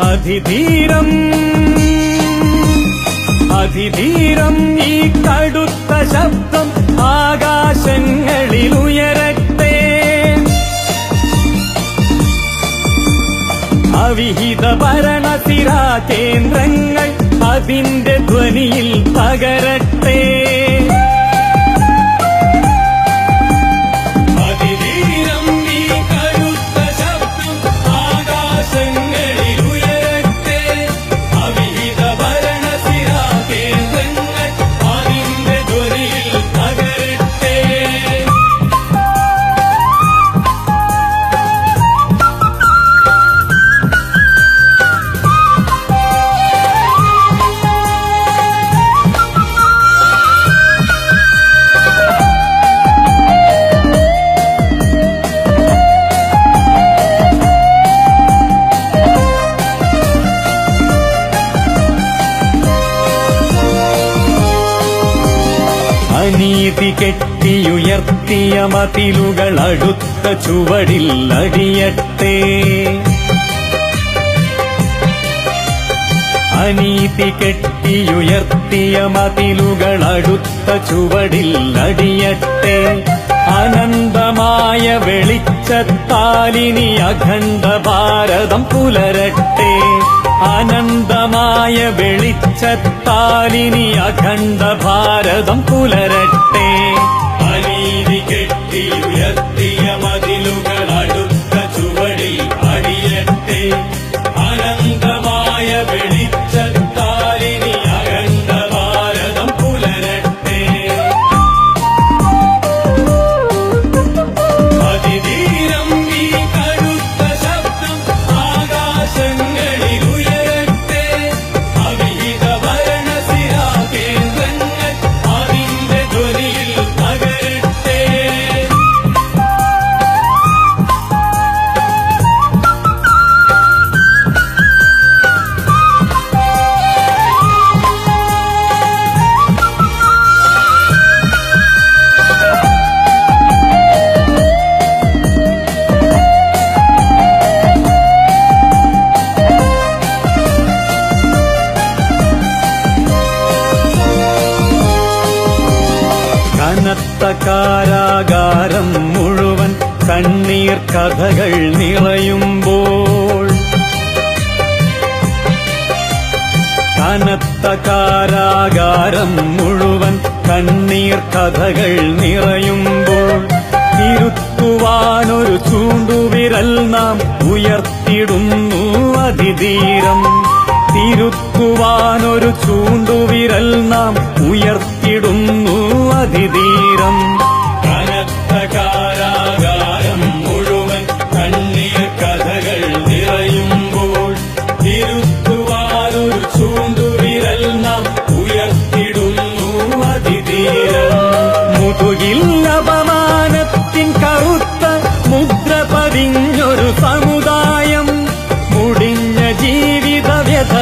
അതിധീരം. അതിധീരം ഈ കടുത്ത ശബ്ദം ആകാശങ്ങളിൽ ഉയരട്ടെ അവിഹിത ഭരണസിരാ കേന്ദ്രങ്ങൾ അതിന്റെ ധ്വനിയിൽ പകരട്ടെ അനീതി കെട്ടിയുയർത്തിയ മതിലുകൾ അടുത്ത ചുവടിൽ അടിയട്ടെ. അനീതി കെട്ടിയുയർത്തിയ മതിലുകൾ അടുത്ത ചുവടിൽ അടിയട്ടെ. അനന്തമായ വെളിച്ചത്താലിനി അഖണ്ഡ ഭാരതം പുലരട്ടെ. അനന്തമായ വെളിച്ചത്താലിനി അഖണ്ഡ ഭാരതം പുലരട്ടെ. അനീതി കെട്ടിയുയർത്തിയ മതിലുകൾ അടുത്ത ചുവടിൽ അടിയട്ടെ. അനന്തമായ വെളിച്ചത്താലിനി കനത്ത മുഴുവൻ കണ്ണീർ കഥകൾ നിറയുമ്പോൾ. കനത്ത കാരാകാരം മുഴുവൻ കണ്ണീർ കഥകൾ നിറയുമ്പോൾ. തിരുത്തുവാനൊരു ചൂണ്ടുവിരൽ നാം ഉയർത്തിടുന്നു അതിധീരം തിരുത്തുവാനൊരു ചൂണ്ടുവിരൽ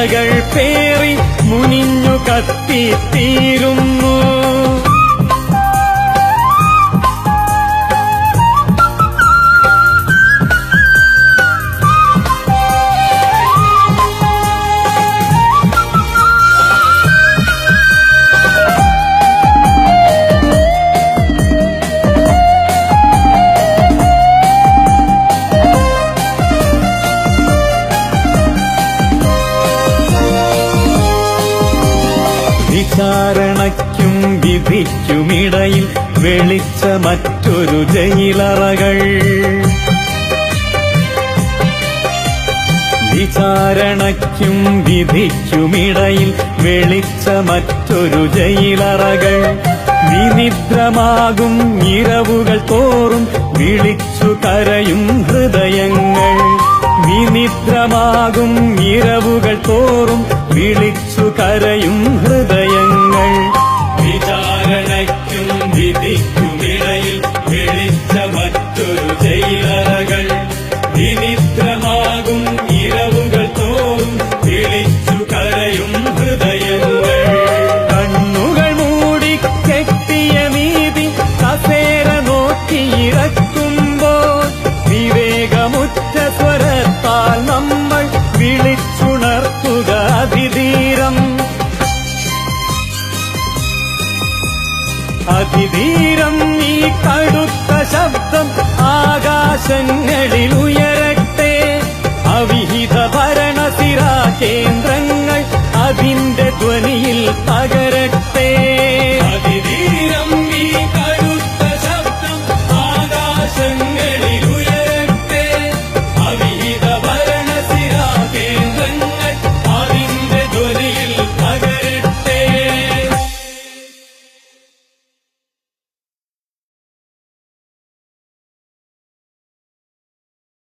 വ്യഥകൾ പേറി കത്തിത്തീരുന്നു വിധിക്കുമിടയിൽ വെളിച്ച മറ്റൊരു ജയിലറകൾ. വിചാരണയ്ക്കും വിധിക്കുമിടയിൽ വെളിച്ച മറ്റൊരു ജയിലറകൾ. വിനിദ്രമാകും ഇരവുകൾ തോറും വിളിച്ചു കരയും ഹൃദയങ്ങൾ. വിനിദ്രമാകും ഇരവുകൾ തോറും വിളിച്ചു കരയും ഹൃദയങ്ങൾ. വിചാരണയ്ക്കും വിധിക്കുമിടയിൽ ധീരം ഈ കടുത്ത ശബ്ദം ആകാശങ്ങളിലുയരട്ടെ. അവിഹിത ഭരണസിരാ കേന്ദ്രങ്ങൾ അതിന്റെ ധ്വനിയിൽ പകരം